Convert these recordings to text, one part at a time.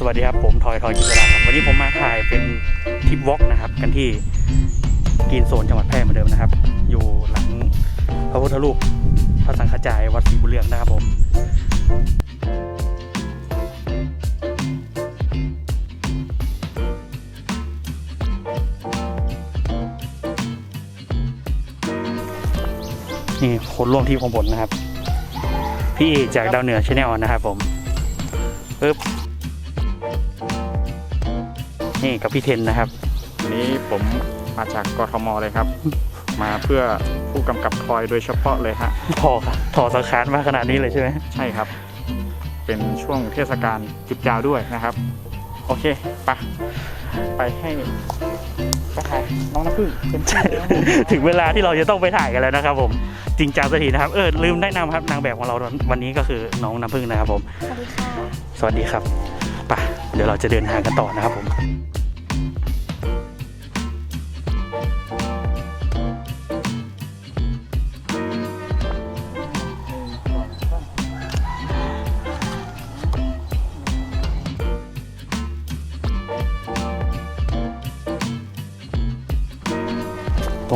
สวัสดีครับ ผมทอยทอยกิจราครับวันนี้ผมมาถ่ายเป็นทริปวอล์กนะครับ กันที่กรีนโซนจังหวัดแพร่เหมือนเดิมนะครับ อยู่หลังพระพุทธรูปพระสังฆจายวัดศรีบุญเรืองนะครับผมนี่คนร่วมทีมของผมนะครับ พี่เอกจากดาวเหนือชาแนลนะครับผมปึ๊บ นี่กับพี่เทนนะครับวันนี้ผมมาจากกทมเลยครับ มาเพื่อผู้กำกับทอยโดยเฉพาะเลยฮะถอค่ะถอสังขารมาขนาดนี้เลยใช่ไหมใช่ครับ เป็นช่วงเทศกาลจุดยาวด้วยนะครับ โอเคไปะไปให้ไปถ่ายน้องน้ำพึ่งเป็นที่แล้ว ถึงเวลาที่เราจะต้องไปถ่ายกันแล้วนะครับ ผมจริงจังสักทีนะครับเออลืมแนะนำครับนางแบบของเราวันนี้ก็คือน้องน้ำพึ่งนะครับผม สวัสดีค่ะ สวัสดีครับไปะเดี๋ยวเราจะเดินทางกันต่อนะครับผม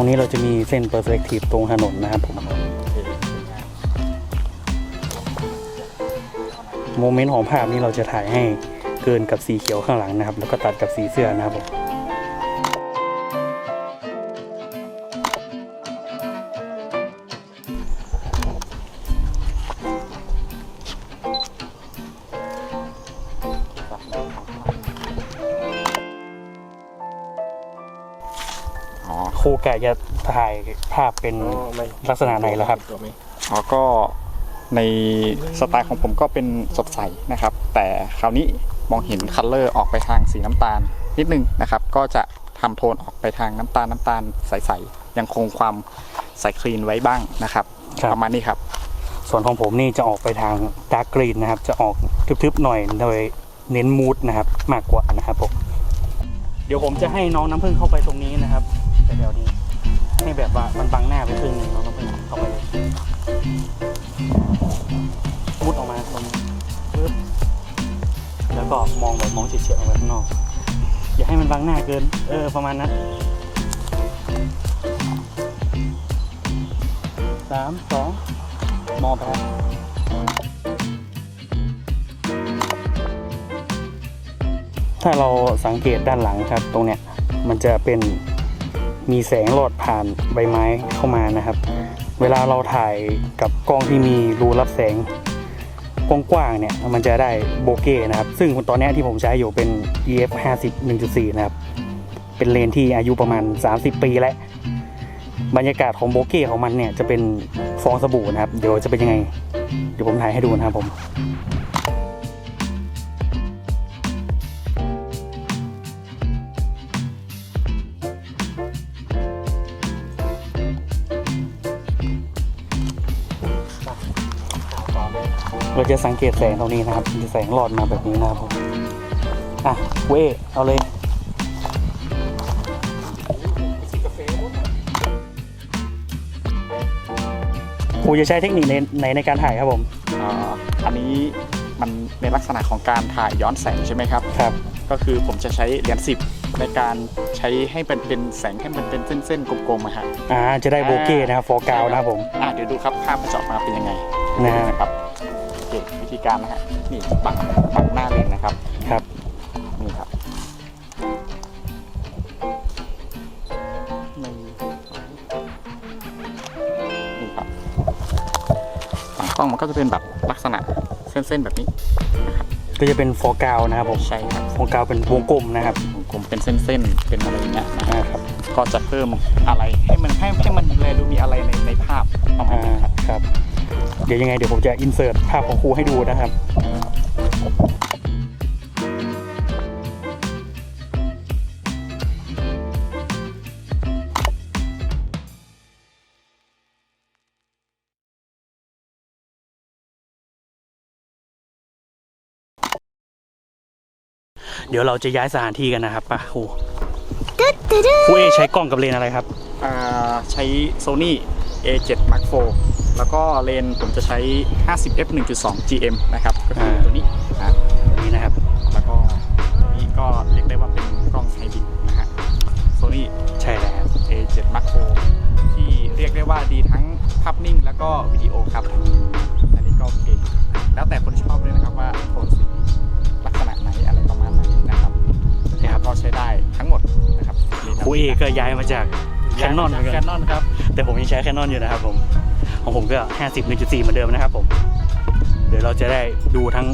รงนี้เราจะมีเส้นเปอร์สเปกทีฟตรงถนนนะครับผมโมเมนต์ของภาพนี้เราจะถ่ายให้เกินกับสีเขียวข้างหลังนะครับ แล้วก็ตัดกับสีเสื้อนะครับผม ครูแกะจะถ่ายภาพเป็นลักษณะไหนแล้วครับ อ๋อก็ในสไตล์ของผมก็เป็นสดใสนะครับ แต่คราวนี้มองเห็นคัลเลอร์ออกไปทางสีน้ำตาลนิดนึงนะครับ ก็จะทำโทนออกไปทางน้ำตาลน้ำตาลใสๆยังคงความใสคลีนไว้บ้างนะครับครับ ประมาณนี้ครับ ส่วนของผมนี่จะออกไปทางดาร์กกรีนนะครับ จะออกทึบๆหน่อยโดยเน้นมูดนะครับ มากกว่านะครับผมเดี๋ยวผมจะให้น้องน้ำพึ่งเข้าไปตรงนี้นะครับ แต่เดี๋ยวนี้ให้แบบว่ามันบังหน้าไปครึ่งหนึงน้องน้ำพึ่งเข้าไปเลยมุดออกมาตรงนี้ปึ๊บแล้วก็มองแบบมองเฉียดๆออกไปข้างนอก อย่าให้มันบังหน้าเกิน เออประมาณนั้นสามสองมองไปครับถ้าเราสังเกตด้านหลังครับตรงเนี้ยมันจะเป็น มีแสงหลอดผ่านใบไม้เข้ามานะครับ เวลาเราถ่ายกับกล้องที่มีรูรับแสงกว้างๆเนี่ยมันจะได้โบเก้นะครับ ซึ่งตอนนี้ที่ผมใช้อยู่เป็น EF 50 1.4 นะครับ เป็นเลนที่อายุประมาณ 30 ปีแล้ว บรรยากาศของโบเก้ของมันเนี่ยจะเป็นฟองสบู่นะครับ เดี๋ยวจะเป็นยังไง เดี๋ยวผมถ่ายให้ดูนะครับผม เราจะสังเกตแสงตรงนี้นะครับมีแสงหลอดมาแบบนี้นะครับผมอะเว้เอาเลยครูจะใช้เทคนิคในในในการถ่ายครับผมอ่าอันนี้มันในลักษณะของการถ่ายย้อนแสงใช่ไหมครับ ครับ ก็คือผมจะใช้เหรียญสิบในการใช้ให้เป็นเป็นแสงให้มันเป็นเส้นๆกลมๆอะฮะอ่าจะได้โบเก้นะครับฟอร์กาวนะครับผม อ่าเดี๋ยวดูครับภาพมันจะออกมาเป็นยังไงนะฮะ นะครับโอเควิธี การนะฮะนี่ปักปักหน้าเลนนะครับครับ นี่ครับหนึ่งนี่ครับฝั่งกล้องมันก็จะเป็นแบบลักษณะเส้นๆแบบนี้ก็จะเป็นฟอร์กาวนะครับผมใช่ครับฟอร์กาวเป็นวงกลมนะครับวงกลมเป็นเส้นๆเป็นอะไรอย่างเงี้ยนะฮะอ่าครับก็จะเพิ่มอะไรให้มันให้ให้มันแลดูมีอะไรในในภาพประมาณอ่านี้ครับครับ เดี๋ยวยังไงเดี๋ยวผมจะอินเสิร์ตภาพของครูให้ดูนะครับเดี๋ยวเราจะย้ายสถานที่กันนะครับป่ะครูครูเอใช้กล้องกับเลนส์อะไรครับ อ่า ใช้ Sony A7 Mark IV แล้วก็เลนส์ผมจะใช้ 50 f 1.2 GM นะครับ ก็คือตัวนี้นะนี่นะครับ แล้วก็ก็เรียกได้ว่าเป็นกล้องไฮบริดนะฮะโซนี่ใช่แล้ว A7 Macro ที่เรียกได้ว่าดีทั้งภาพนิ่งแล้วก็วิดีโอครับ อันนี้ก็โอเค แล้วแต่คนชอบด้วยนะครับว่าโทนสีลักษณะไหนอะไรประมาณไหนนะครับนะครับก็ใช้ได้ทั้งหมดนะครับครูเอก็ย้ายมาจากแคนนอนเหมือนแคกันนนอนครับ แต่ผมยังใช้แคนนอนอยู่นะครับผม ของผมก็ 50 1.4 เหมือนเดิมนะครับผม เดี๋ยวเราจะได้ดูทั้ง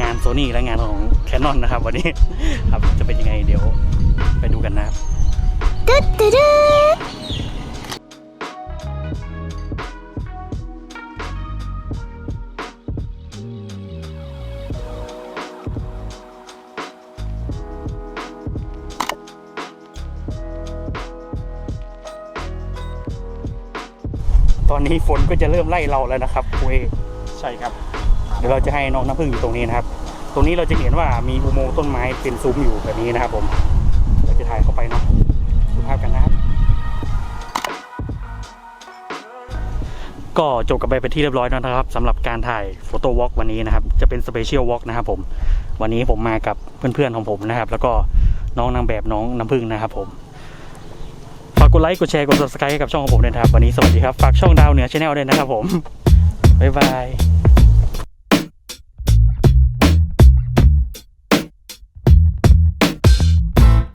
งานโซนี่และงานของแคนนอนนะครับ วันนี้ครับจะเป็นยังไงเดี๋ยวไปดูกันนะครับ อนนี้ฝนก็จะเริ่มไล่เราแล้วนะครับคุยใช่ครับ เดี๋ยวเราจะให้น้องน้ำพึ่งอยู่ตรงนี้นะครับ ตรงนี้เราจะเห็นว่ามีอุโมงค์ต้นไม้เป็นซุ้มอยู่แบบนี้นะครับ ผม เราจะถ่ายเข้าไปเนาะดูภาพกันนะครับ ก็จบกันไปเป็นที่เรียบร้อยแล้วนะครับสำหรับการถ่ายโฟโต้วอล์กวันนี้นะครับ จะเป็นสเปเชียลวอล์กนะครับ ผม วันนี้ผมมากับเพื่อนๆของผมนะครับ แล้วก็น้องนางแบบน้องน้ำพึ่งนะครับ ผมฝาก กดไลค์ กดแชร์ กด subscribe ให้กับช่องของผมด้วยนะครับ วันนี้สวัสดีครับ ฝากช่องดาวเหนือชาแนลด้วยนะครับผม บ๊ายบาย